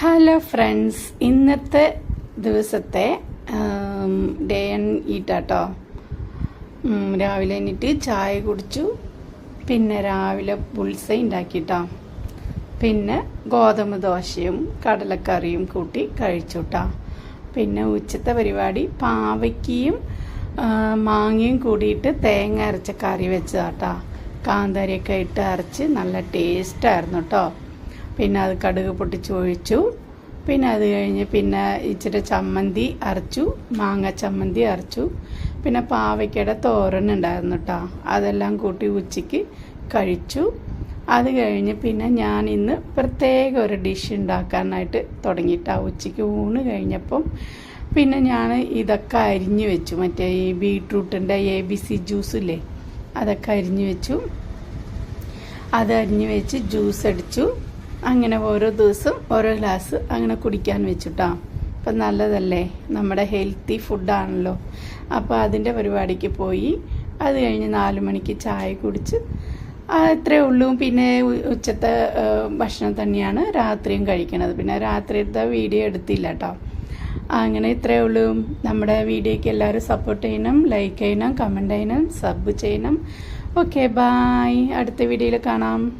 Hello friends ഇന്നത്തെ ദിവസത്തെ day and ഈട്ടാട്ടോ രാവിലെ എണീറ്റ് ചായ കുടിച്ചു. പിന്നെ രാവിലെ പുൾസ ഉണ്ടാക്കിട്ടോ പിന്നെ ഗോതമ്പ് ദോശയും കടലക്കറിയും കൂട്ടി കഴിച്ചുട്ടോ. പിന്നെ ഉച്ചത്തെ പരിപാടി പാവയ്ക്കയും മാങ്ങയും കൂടിയിട്ട് തേങ്ങ അരച്ച കറി വെച്ചതാട്ടോ. കാന്താരിയൊക്കെ ഇട്ട് അരച്ച് നല്ല ടേസ്റ്റായിരുന്നു കേട്ടോ പിന്നെ അത് കടുക് പൊട്ടിച്ച് ഒഴിച്ചു. പിന്നെ അത് കഴിഞ്ഞ് പിന്നെ ഇച്ചിരി ചമ്മന്തി അരച്ചു മാങ്ങ ചമ്മന്തി അരച്ചു. പിന്നെ പാവയ്ക്കയുടെ തോരൻ ഉണ്ടായിരുന്നു കേട്ടോ അതെല്ലാം കൂട്ടി ഉച്ചയ്ക്ക് കഴിച്ചു. അത് കഴിഞ്ഞ് പിന്നെ ഞാൻ ഇന്ന് പ്രത്യേക ഒരു ഡിഷ് ഉണ്ടാക്കാനായിട്ട് തുടങ്ങിയിട്ടാ. ഉച്ചയ്ക്ക് ഊണ് കഴിഞ്ഞപ്പം പിന്നെ ഞാൻ ഇതൊക്കെ അരിഞ്ഞു വെച്ചു. മറ്റേ ഈ ബീട്രൂട്ടിന്റെ എ ബി സി ജ്യൂസില്ലേ അതൊക്കെ അരിഞ്ഞു വെച്ചു. അത് അരിഞ്ഞു വെച്ച് ജ്യൂസ് അടിച്ചു. അങ്ങനെ ഓരോ ദിവസം ഓരോ ഗ്ലാസ് അങ്ങനെ കുടിക്കാൻ വെച്ചുട്ടാ. അപ്പം നല്ലതല്ലേ? നമ്മുടെ ഹെൽത്തി ഫുഡാണല്ലോ അപ്പോൾ അതിന്റെ പരിപാടിക്ക് പോയി അത് കഴിഞ്ഞ് നാല് മണിക്ക് ചായ കുടിച്ച് അത്രേ ഉള്ളൂ. പിന്നെ ഉച്ചത്തെ ഭക്ഷണം തന്നെയാണ് രാത്രിയും കഴിക്കണത്. പിന്നെ രാത്രിയത്തെ വീഡിയോ എടുത്തില്ല കേട്ടോ അങ്ങനെ ഇത്രേ ഉള്ളൂ. നമ്മുടെ വീഡിയോയ്ക്ക് എല്ലാവരും സപ്പോർട്ട് ചെയ്യണം ലൈക്ക് ചെയ്യണം കമന്റ് ചെയ്യണം സബ് ചെയ്യണം. ഓക്കെ ബായ് അടുത്ത വീഡിയോയിൽ കാണാം.